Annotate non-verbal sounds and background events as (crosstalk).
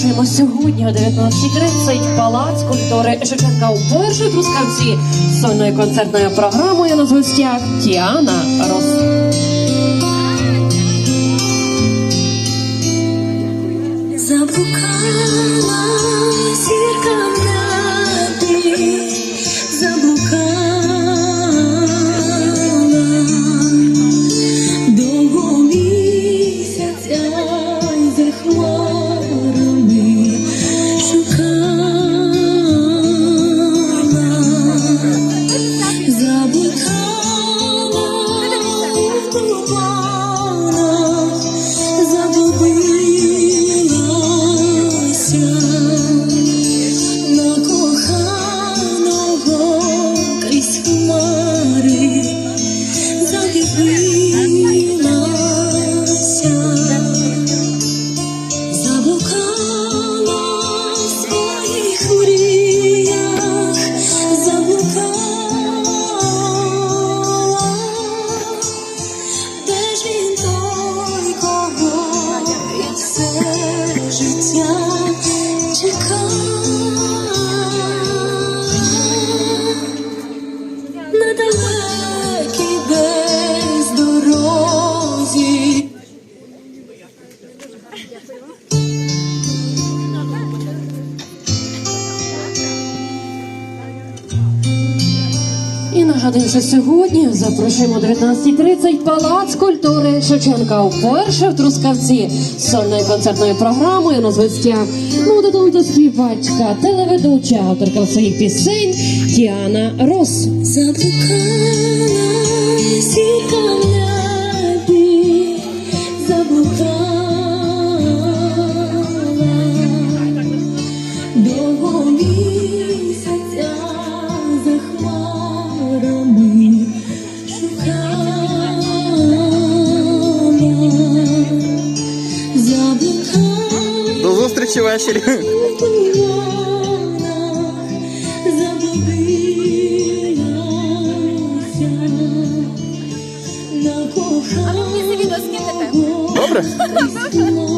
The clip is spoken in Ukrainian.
запрошуємо сьогодні о 19.30 Палац культури Шевченка у в Трускавці з сольною концертною програмою на гостях Тіана Рос. Заблукала зірка І нагадую, що сьогодні запрошуємо о 19.30 Палац культури Шевченка вперше в Трускавці з сольною концертною програмою на гостях молода співачка, телеведуча, авторка своїх пісень Тіана Рос. Заблукала зірка відео скинете? Добре? (laughs)